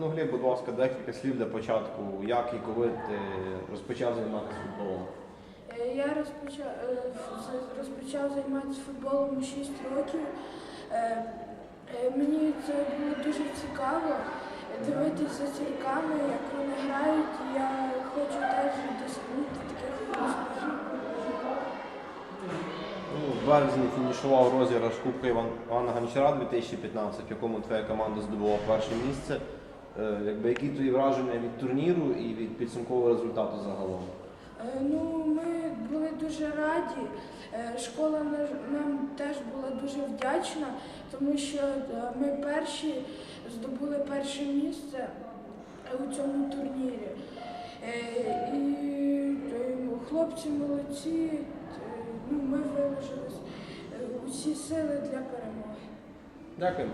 Ну, Гліб, будь ласка, декілька слів для початку. Як і коли ти розпочав займатися футболом? Е, Я розпочав, розпочав займатися футболом у 6 років. Е, е, Мені це було дуже цікаво дивитися за зірками, як вони грають, я хочу теж досягнути таких успіхів. Ну, в березні фінішував розіграш Кубка Івана Гончара 2015, в якому твоя команда здобула перше місце. Е, Якби, які твої враження від турніру і від підсумкового результату загалом? Е, Ну, ми були дуже раді. Е, Школа нам теж була дуже вдячна, тому що ми перші здобули перше місце у цьому турнірі. І ну, хлопці молодці, ну, ми виложили усі сили для перемоги. Дякуємо.